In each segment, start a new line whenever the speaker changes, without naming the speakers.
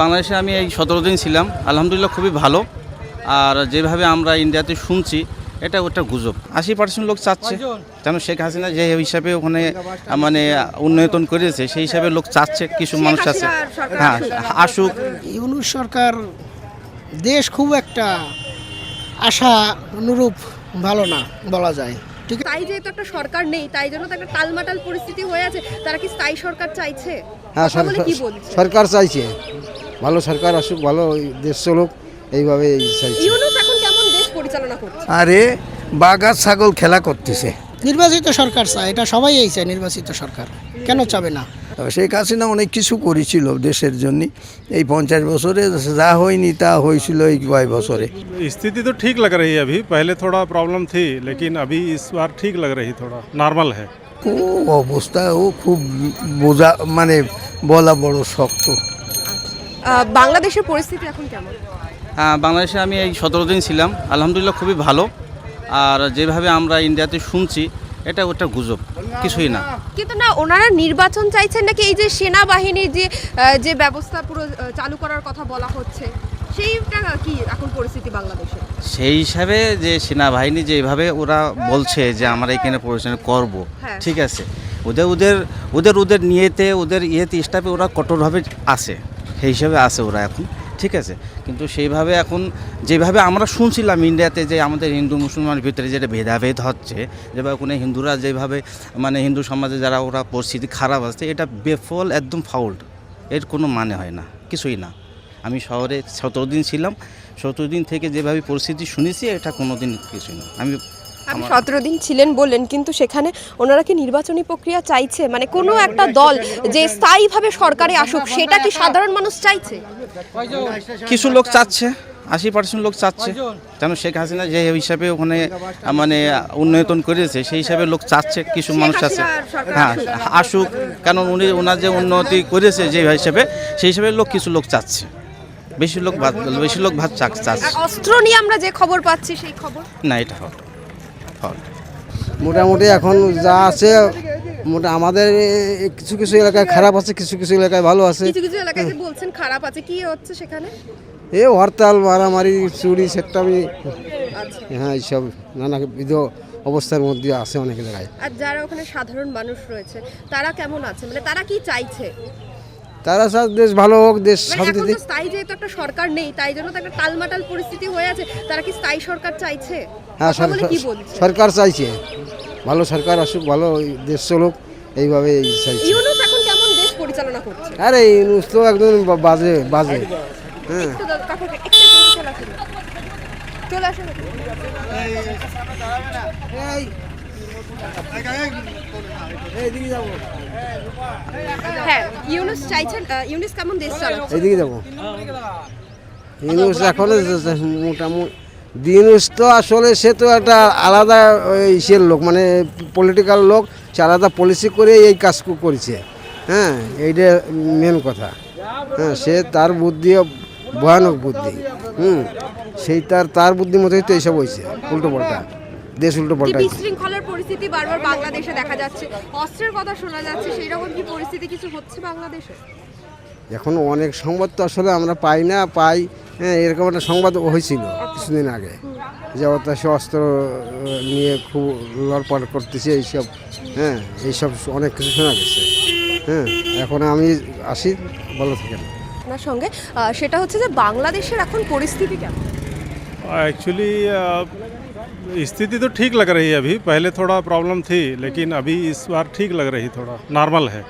বাংলাদেশে আমি এই সতেরো দিন ছিলাম। আলহামদুলিল্লাহ খুবই ভালো। আর যেভাবে আমরা ইন্ডিয়াতে শুনছি এটা ওটা গুজব। আশি পার্সেন্ট লোক চাচ্ছে। যেন শেখ হাসিনা যে হিসাবে ওখানে মানে উন্নয়ন করেছে সেই হিসাবে লোক চাচ্ছে কিছু মানুষ আছে। হ্যাঁ
আসুক।
ইউনুস সরকার দেশ খুব একটা আশা অনুরূপ ভালো না বলা যায়। ঠিক
তাই যেহেতু একটা সরকার নেই তাই জন্য তো একটা টালমাটাল পরিস্থিতি হয়ে আছে। তারা কি স্থায়ী সরকার চাইছে?
হ্যাঁ সরকার চাইছে। ভালো সরকার আসুক ভালো দেশ চলুক এইভাবে চাইছে
ইউনুস এখন কেমন দেশ পরিচালনা করছে
আরে বাঘার ছাগল খেলা করতেছে
নির্বাচিত সরকার চায় এটা সবাই এই চায় নির্বাচিত সরকার কেন চাবে না
শেখ হাসিনা অনেক কিছু করেছিল দেশের জন্য এই পঞ্চাশ বছরে যা হয়নি তা হয়েছিল এই কয় বছরে
स्थिति तो ठीक लग रही है अभी पहले थोड़ा प्रॉब्लम थी लेकिन अभी इस बार ठीक लग रही थोड़ा नॉर्मल है
খুব অবস্থা ও খুব বোঝা মানে বলা বড় শক্ত
আহ, বাংলাদেশের পরিস্থিতি এখন কেমন?
হ্যাঁ, বাংলাদেশে আমি এই সতেরো দিন ছিলাম। আলহামদুলিল্লাহ খুবই ভালো। আর যেভাবে আমরা ইন্ডিয়াতে শুনছি এটা ওটা গুজব কিছুই না।
কিন্তু না ওনারা নির্বাচন চাইছেন নাকি এই যে সেনাবাহিনীর যে যে ব্যবস্থা পুরো চালু করার কথা বলা হচ্ছে সেইটা কি এখন পরিস্থিতি বাংলাদেশে?
সেই হিসাবে যে সেনাবাহিনী যেভাবে ওরা বলছে যে আমরা এখানে পরিচালনা করব
হ্যাঁ।
ঠিক আছে। ওদের ওদের ওদের ওদের নিয়েতে ওদের ইয়েতে স্টাফে ওরা কঠোরভাবে আছে। সেই হিসাবে আছে ওরা এখন, ঠিক আছে? কিন্তু সেইভাবে এখন, যেভাবে আমরা শুনছিলাম ইন্ডিয়াতে যে আমাদের হিন্দু মুসলমানের ভিতরে যেটা ভেদাভেদ হচ্ছে, যেভাবে ওখানে হিন্দুরা যেভাবে মানে হিন্দু সমাজে যারা ওরা পরিস্থিতি খারাপ আছে, এটা বেফল, একদম ফাউল্ড এর কোনো মানে হয় না, কিছুই না। আমি শহরে সতেরো দিন ছিলাম, সতেরো দিন থেকে যেভাবে পরিস্থিতি শুনেছি, এটা কোনো দিন কিছুই না। আমি
আপনি সতেরো দিন ছিলেন বললেন কিন্তু সেখানে ওনারা কি নির্বাচনী প্রক্রিয়া চাইছে? মানে কোনো একটা দল যে স্থায়ীভাবে সরকারে আসুক সেটা কি সাধারণ মানুষ চাইছে?
কিছু লোক চাচ্ছে আশি পার্সেন্ট লোক চাচ্ছে। যেন শেখ হাসিনা যে হিসাবে ওখানে মানে উন্নয়ন করেছে সেই হিসাবে লোক চাচ্ছে কিছু মানুষ আছে। হ্যাঁ
আসুক।
কারণ উনি ওনার যে উন্নতি করেছে যে হিসাবে সেই হিসাবে লোক কিছু লোক চাচ্ছে। বেশি লোক ভাত বেশি লোক ভাত চাচ্ছে।
অস্ত্র নিয়ে আমরা যে খবর পাচ্ছি সেই খবর?
না এটা হবে
মোটামুটি এখন যা আছে মোটা আমাদের কিছু কিছু এলাকায় খারাপ আছে কিছু কিছু এলাকায় ভালো আছে।
কিছু কিছু এলাকায় বলছেন খারাপ আছে কি হচ্ছে সেখানে?
এ হরতাল মারামারি চুরি সেটামি
আচ্ছা।
হ্যাঁ এইসব নানাবিধ অবস্থার মধ্যে আছে অনেক জায়গায়।
আর যারা ওখানে সাধারণ মানুষ রয়েছে তারা কেমন আছে? মানে তারা কি চাইছে?
তারা সব দেশ ভালো হোক দেশ
মানে
শান্তিতে
স্থায়ী যেহেতু একটা সরকার নেই তাই জন্য তো একটা টালমাটাল পরিস্থিতি হয়ে আছে তারা কি স্থায়ী সরকার চাইছে
হ্যাঁ সরকার
কি বলছে
সরকার চাইছে ভালো সরকার আসুক ভালো দেশ চলুক এইভাবে চাইছে
ইউনুস এখন কেমন দেশ পরিচালনা করছে
আরে ইউনুস তো একদম বাজে বাজে হ্যাঁ
চলে আসুন। হ্যাঁ ইউনুস চাইছেন ইউনুস কেমন দেশ চালাচ্ছে?
এইদিকে যাব। ইউনুস এখন মোটামুটি। দিনুস তো আসলে সে তো একটা আলাদা ইসের লোক মানে পলিটিক্যাল লোক সে আলাদা পলিসি করে এই কাজ করেছে। হ্যাঁ এইটা মেন কথা। হ্যাঁ সে তার বুদ্ধি ভয়ানক বুদ্ধি। হুম সেই তার তার বুদ্ধি মতোই তো এইসব হয়েছে উল্টো পাল্টা। দেশ উল্টো
বাংলাদেশে
এখন অনেক সংবাদ তো আসলে আমরা পাই না পাই হ্যাঁ এরকম একটা সংবাদ হয়েছিল কিছুদিন আগে। যে সে অস্ত্র নিয়ে খুব লড়পড় করতেছে এইসব হ্যাঁ এইসব অনেক কিছু শোনা গেছে হ্যাঁ এখন আমি আসি ভালো থাকেন।
আপনার সঙ্গে সেটা হচ্ছে যে বাংলাদেশের এখন পরিস্থিতি কেমন?
অ্যাকচুয়ালি स्थिति तो ठीक लग रही है अभी पहले थोड़ा प्रॉब्लम थी लेकिन अभी इस बार ठीक लग रही थोड़ा नॉर्मल है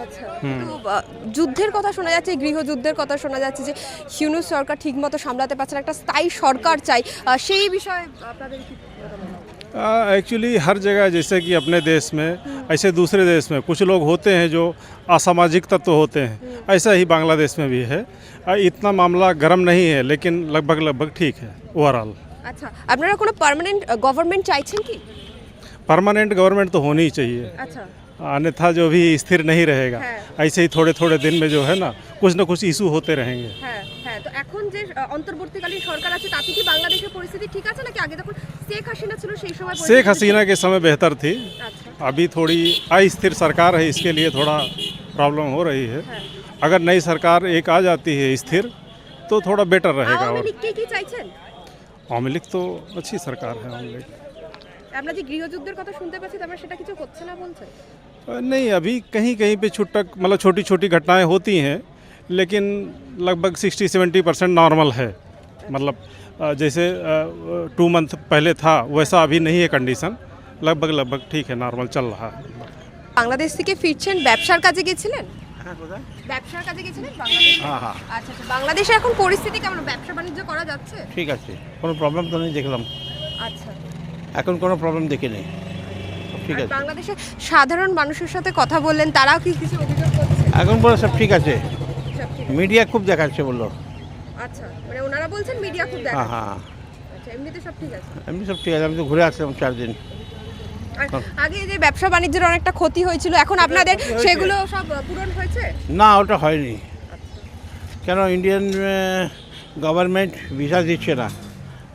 আচ্ছা তো, আহ, যুদ্ধের কথা শোনা যাচ্ছে গৃহযুদ্ধের কথা শোনা যাচ্ছে যে হিউনুস সরকার ঠিকমতো সামলাতে পারছে না একটা স্থায়ী সরকার চাই আহ, সেই বিষয়ে আপনাদের কি মতামত?
एक्चुअली हर जगह जैसे कि अपने देश में ऐसे दूसरे देश में कुछ लोग होते हैं जो असामाजिक तत्व होते हैं ऐसा ही बांग्लादेश में भी है अ, इतना मामला गर्म नहीं है लेकिन लगभग लगभग ठीक है ओवरऑल
আচ্ছা আপনারা কোনো পার্মানেন্ট গভর্নমেন্ট চাইছেন কি
परमानेंट गवर्नमेंट तो होनी ही चाहिए
আচ্ছা
अन्यथा जो भी स्थिर नहीं रहेगा
है।
ऐसे ही थोड़े थोड़े दिन में जो है ना कुछ ना कुछ इशू होते रहेंगे
হ্যাঁ হ্যাঁ তো এখন যে আহ, অন্তর্বর্তীকালীন সরকার আছে তাতে কি বাংলাদেশের পরিস্থিতি ঠিক আছে নাকি আগে যখন শেখ হাসিনা ছিল সেই সময়
शेख
পরিস্থিতি
हसीना के समय बेहतर थी
আচ্ছা
अभी थोड़ी अस्थिर सरकार है इसके लिए थोड़ा प्रॉब्लम हो रही है अगर नई सरकार एक आ जाती है स्थिर तो थोड़ा बेटर रहेगा
আওয়ামী
और
লীগকে কি চাইছেন
আওয়ামী লীগ তো আছি সরকার হ্যাঁ আওয়ামী লীগ।
আপনার যে গৃহযুদ্ধের কথা শুনতে পাচ্ছি তারপর সেটা কিছু হচ্ছে না
বলছে? नहीं अभी कहीं कहीं पे छुट्टक मतलब छोटी छोटी घटनाएँ होती हैं लेकिन लगभग 60-70 परसेंट नॉर्मल है। मतलब जैसे टू मंथ पहले था वैसा अभी नहीं है कंडीशन लगभग लगभग ठीक है नॉर्मल चल रहा है।
বাংলাদেশ থেকে ফিরছেন ব্যবসার का जगह হ্যাঁ ব্যবসার কাজে গেছিলেন বাংলাদেশ?
হ্যাঁ হ্যাঁ।
আচ্ছা আচ্ছা। বাংলাদেশে এখন পরিস্থিতি কেমন? ব্যবসা বাণিজ্য করা যাচ্ছে?
ঠিক আছে। কোনো প্রবলেম তো নেই দেখলাম।
আচ্ছা।
এখন কোনো প্রবলেম দেখি নেই। ঠিক আছে।
বাংলাদেশে সাধারণ মানুষের সাথে কথা বললেন তারাও কি কিছু অভিযোগ করছে?
এখন বলে সব ঠিক আছে। মিডিয়া খুব দেখাচ্ছে বলল।
আচ্ছা মানে ওনারা বলছেন মিডিয়া খুব
হ্যাঁ
দেখা
হ্যাঁ।
আচ্ছা এমনিতে সব ঠিক আছে?
এমনি সব ঠিক আছে আমি তো ঘুরে আসলাম চার দিন
আর আগে যে ব্যবসা বাণিজ্যের অনেকটা ক্ষতি হয়েছিল এখন আপনাদের সেগুলো সব পূরণ হয়েছে?
না ওটা হয়নি। কেন ইন্ডিয়ান গভর্নমেন্ট ভিসা দিচ্ছে না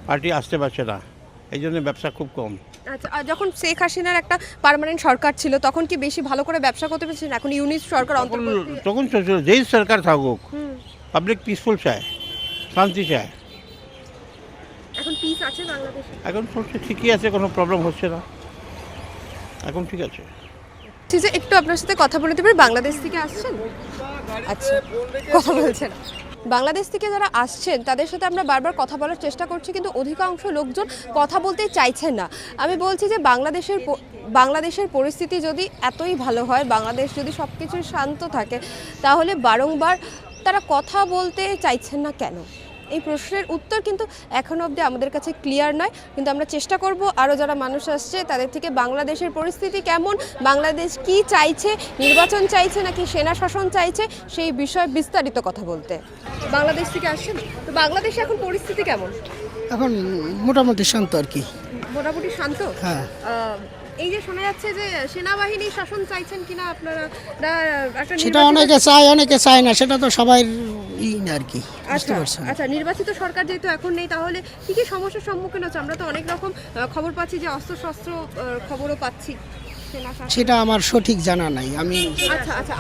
পার্টি আসতে পারছে না এই জন্য ব্যবসা খুব কম।
আচ্ছা আর যখন শেখ হাসিনার একটা পার্মানেন্ট সরকার ছিল তখন কি বেশি ভালো করে ব্যবসা করতে পেরেছেন এখন ইউনিট সরকার
তখন
অন্তর্বর্তী
তখন চলছিল যেই সরকার থাকুক পাবলিক পিসফুল চায় শান্তি চায়।
এখন পিস আছে বাংলাদেশে?
এখন চলছে ঠিকই আছে কোনো প্রবলেম হচ্ছে না। এখন ঠিক আছে।
ঠিক আছে, একটু আপনার সাথে কথা বলতে পারি বাংলাদেশ থেকে আসছেন? আচ্ছা কথা বলছেন। বাংলাদেশ থেকে যারা আসছেন, তাদের সাথে আমরা বারবার কথা বলার চেষ্টা করছি, কিন্তু অধিকাংশ লোকজন কথা বলতে চাইছেন না। আমি বলছি যে, বাংলাদেশের বাংলাদেশের পরিস্থিতি যদি এতই ভালো হয়, বাংলাদেশ যদি সব কিছু শান্ত থাকে, তাহলে বারংবার তারা কথা বলতে চাইছেন না কেন? এই প্রশ্নের উত্তর কিন্তু এখন অবধি আমাদের কাছে ক্লিয়ার নয়। কিন্তু আমরা চেষ্টা করব আরও যারা মানুষ আসছে তাদের থেকে বাংলাদেশের পরিস্থিতি কেমন বাংলাদেশ কি চাইছে নির্বাচন চাইছে নাকি সেনা শাসন চাইছে সেই বিষয়ে বিস্তারিত কথা বলতে। বাংলাদেশ থেকে আসছেন তো বাংলাদেশে এখন পরিস্থিতি কেমন?
এখন মোটামুটি শান্ত আর কি।
মোটামুটি শান্ত?
হ্যাঁ।
এই যে শোনা যাচ্ছে যে সেনাবাহিনী শাসন চাইছেন কিনা আপনারা?
সেটা অনেকে চায় অনেকে চায় না। সেটা তো সবাই ই না আর কি বুঝতে
আচ্ছা আচ্ছা নির্বাচিত সরকার যেহেতু এখন নেই তাহলে কি কি সমস্যার সম্মুখীন হচ্ছে? আমরা তো অনেক রকম খবর পাচ্ছি যে অস্ত্র শস্ত্র খবরও পাচ্ছি।
সেটা আমার সঠিক জানা নাই আমি
আচ্ছা আচ্ছা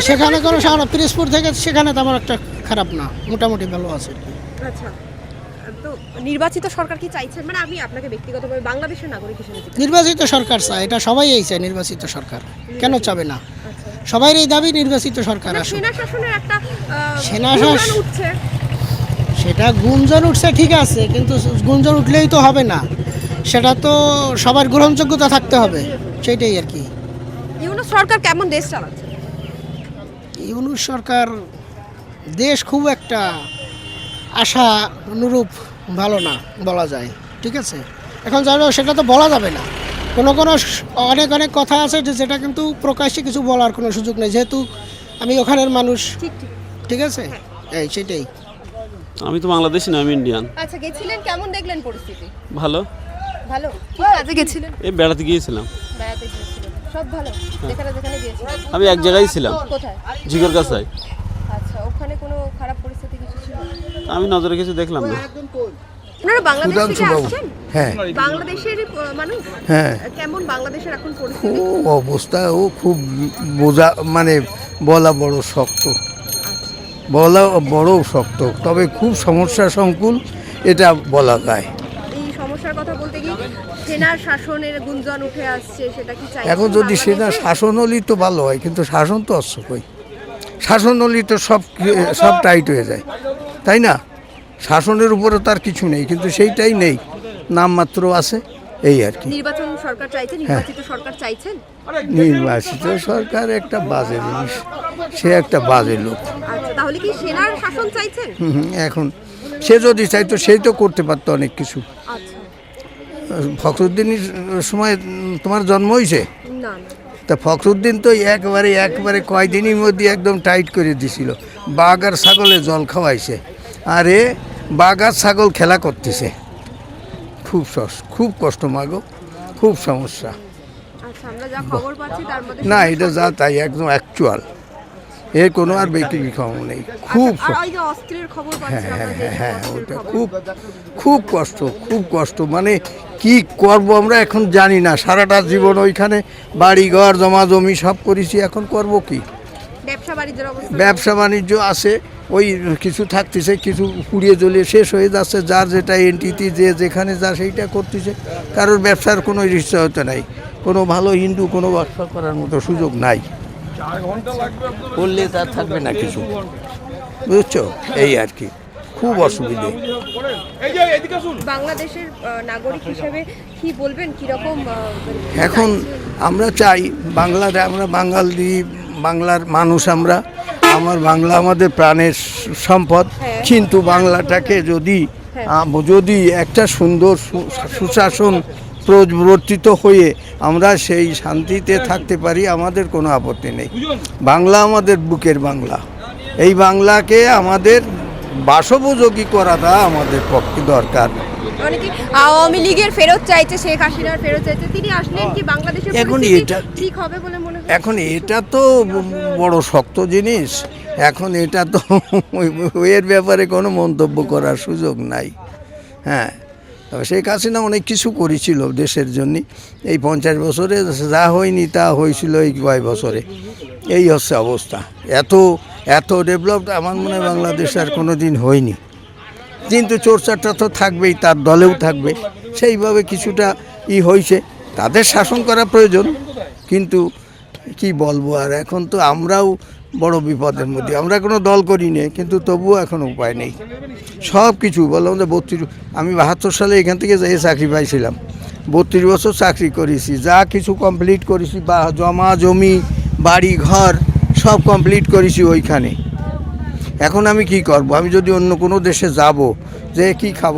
সেখানে কোনো
পরিস্থিতি-
সামনে থেকে সেখানে তো আমার একটা খারাপ না মোটামুটি ভালো আছে।
আচ্ছা তো নির্বাচিত সরকার কি চাইছেন? মানে আমি আপনাকে ব্যক্তিগতভাবে বাংলাদেশের নাগরিক হিসেবে
নির্বাচিত সরকার চায় এটা সবাই এই চায় নির্বাচিত সরকার কেন চাবে না? সবাই এই দাবি নির্বাচিত সরকার
মানে সেনা শাসনের একটা
সেনা
উঠছে।
সেটা গুঞ্জন উঠছে ঠিক আছে কিন্তু গুঞ্জন উঠলেই তো হবে না। সেটা তো সবার গ্রহণযোগ্যতা থাকতে হবে সেটাই আর কি।
ইউনুস সরকার কেমন দেশ চালাচ্ছে?
ইউনুস সরকার দেশ খুব একটা আশা অনুরূপ ভালো না বলা যায়। ঠিক আছে? এখন জানো সেটা তো বলা যাবে না। কোনো কোনো অনেক অনেক কথা আছে যে যেটা কিন্তু প্রকাশ্যে কিছু বলার কোনো সুযোগ নেই। যেহেতু আমি ওখানের মানুষ।
ঠিক
আছে? এই সেটাই।
আমি তো বাংলাদেশি না আমি ইন্ডিয়ান
আচ্ছা গেছিলেন? কেমন দেখলেন পরিস্থিতি?
ভালো।
ভালো। কি কাজে গেছিলেন?
এই বেড়াতে গিয়েছিলাম।
বেড়াতে গিয়েছিলেন। সব ভালো? যেখানে যেখানে গিয়েছিলেন?
আমি এক জায়গায় ছিলাম।
কোথায়?
ঝিকর কাছায়।
আচ্ছা ওখানে কোনো খারাপ পরিস্থিতি কিছু ছিল?
আমি নজরে কিছু দেখলাম না।
আপনারা বাংলাদেশ থেকে আসছেন?
হ্যাঁ।
বাংলাদেশের মানুষ?
হ্যাঁ।
কেমন বাংলাদেশের এখন পরিস্থিতি?
ও অবস্থা ও খুব বোঝা মানে বলা বড় শক্ত। বলা বড় শক্ত তবে খুব সমস্যা সংকুল এটা বলা যায়।
এই সমস্যার কথা বলতে গিয়ে সেনার শাসনের গুঞ্জন উঠে আসছে সেটা কি চাই
এখন যদি সেটা শাসন হলেই তো ভালো হয় কিন্তু শাসন তো অস্ত্র কই শাসন হলেই তো সব সব টাইট হয়ে যায়। তাই না? শাসনের উপরে তার কিছু নেই কিন্তু সেইটাই নেই নামমাত্র আছে এই আর কি।
নির্বাচন সরকার চাইছে নির্বাচিত সরকার চাইছেন?
নির্বাচিত সরকার একটা বাজে জিনিস সে একটা বাজে লোক।
আচ্ছা তাহলে কি সেনার শাসন চাইছেন?
এখন সে যদি চাইতো সেই তো করতে পারতো অনেক কিছু।
আচ্ছা।
ফখরুদ্দিনের সময় তোমার জন্ম হয়েছে? তা ফখরুদ্দিন তো একবারে একবারে কয়দিনের মধ্যে একদম টাইট করে দিছিল। বাঘ আর ছাগলে জল খাওয়াইছে। আর বাঘ ছাগল খেলা করতেছে। খুব সস খুব কষ্ট মাগো খুব সমস্যা।
আচ্ছা খবর
না এটা যা তাই একদম অ্যাকচুয়াল এর কোনো আর বিক্রি ক্ষম নেই। খুব
হ্যাঁ ওই যে অস্ত্রের খবর পাচ্ছি আমরা যে
হ্যাঁ ওটা খুব খুব কষ্ট খুব কষ্ট। মানে কি করব আমরা এখন জানি না। সারাটা জীবন ওইখানে বাড়ি ঘর জমা জমি সব করেছি এখন করব কি?
ব্যবসা
বাণিজ্য আছে ওই কিছু থাকতেছে কিছু পুড়িয়ে জ্বলিয়ে শেষ হয়ে যাচ্ছে যার যেটা এনটিটি যে যেখানে যা সেইটা করতেছে কারোর ব্যবসার কোনো নিশ্চয়তা নাই। কোনো ভালো হিন্দু কোনো ব্যবসা করার মতো সুযোগ নাই। করলে তার থাকবে না কিছু। বুঝছ? এই আর কি। খুব অসুবিধে।
বাংলাদেশের নাগরিক হিসেবে কি বলবেন? কীরকম
এখন আমরা চাই বাংলার আমরা বাঙালি বাংলার মানুষ আমরা আমার বাংলা আমাদের প্রাণের সম্পদ
হ্যাঁ।
কিন্তু বাংলাটাকে যদি যদি একটা সুন্দর সুশাসন প্রবর্তিত হয়ে আমরা সেই শান্তিতে থাকতে পারি আমাদের কোনো আপত্তি নেই। বাংলা আমাদের বুকের বাংলা। এই বাংলাকে আমাদের বাসোপযোগী করাটা আমাদের পক্ষে দরকার।
অনেকে আওয়ামী লীগের ফেরত চাইছে শেখ হাসিনার ফেরত চাইছে তিনি আসলেন কি বাংলাদেশের
এখন এটা-
ঠিক হবে বলে মনে হয়
এখন এটা তো বড় শক্ত জিনিস। এখন এটা তো এর ব্যাপারে কোনো মন্তব্য করার সুযোগ নাই। হ্যাঁ তবে শেখ হাসিনা অনেক কিছু করেছিল দেশের জন্য। এই পঞ্চাশ বছরে যা হয়নি তা হয়েছিল এই কয় বছরে। এই হচ্ছে অবস্থা। এত এত ডেভেলপড আমার মনে হয় বাংলাদেশ আর কোনো দিন হয়নি। কিন্তু চর্চাটা তো থাকবেই, তার দলেও থাকবে। সেইভাবে কিছুটা ই হয়েছে তাদের শাসন করা প্রয়োজন, কিন্তু কি বলব আর, এখন তো আমরাও বড় বিপদের মধ্যে। আমরা কোনো দল করি নে, কিন্তু তবুও এখন উপায় নেই। সব কিছু বললাম যে বত্রিশ, আমি বাহাত্তর সালে এখান থেকে যাই চাকরি পাইছিলাম। বত্রিশ বছর চাকরি করেছি, যা কিছু কমপ্লিট করেছি, বা জমা জমি বাড়ি ঘর সব কমপ্লিট করেছি ওইখানে। এখন আমি কি করব? আমি যদি অন্য কোনো দেশে যাব যে কি খাব?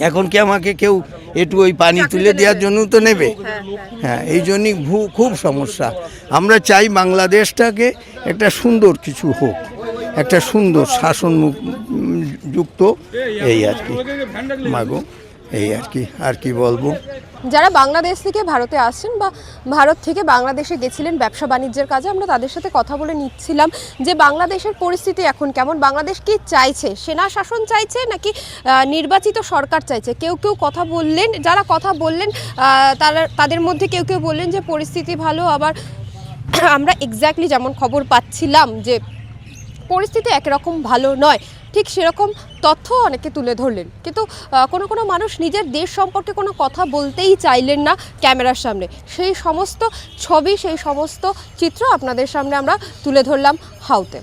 এখন কি আমাকে কেউ একটু ওই পানি তুলে দেওয়ার জন্য তো নেবে? হ্যাঁ এই জন্যই ভু- খুব সমস্যা। আমরা চাই বাংলাদেশটাকে একটা সুন্দর কিছু হোক একটা সুন্দর শাসন যুক্ত এই আর কি। মাগো। এই আর কি আর কি বলব?
যারা বাংলাদেশ থেকে ভারতে আসছেন বা ভারত থেকে বাংলাদেশে গেছিলেন ব্যবসা বাণিজ্যের কাজে, আমরা তাদের সাথে কথা বলে নিচ্ছিলাম যে বাংলাদেশের পরিস্থিতি এখন কেমন, বাংলাদেশ কি চাইছে? সেনা শাসন চাইছে নাকি নির্বাচিত সরকার চাইছে? কেউ কেউ কথা বললেন, যারা কথা বললেন তারা, তাদের মধ্যে কেউ কেউ বললেন যে পরিস্থিতি ভালো, আবার আমরা এক্স্যাক্টলি যেমন খবর পাচ্ছিলাম যে পরিস্থিতি একরকম ভালো নয়। ঠিক সেরকম তথ্য অনেকে তুলে ধরলেন। কিন্তু কোনো কোনো মানুষ নিজের দেশ সম্পর্কে কোনো কথা বলতেই চাইলেন না ক্যামেরার সামনে। সেই সমস্ত ছবি, সেই সমস্ত চিত্র আপনাদের সামনে আমরা তুলে ধরলাম হাউতে।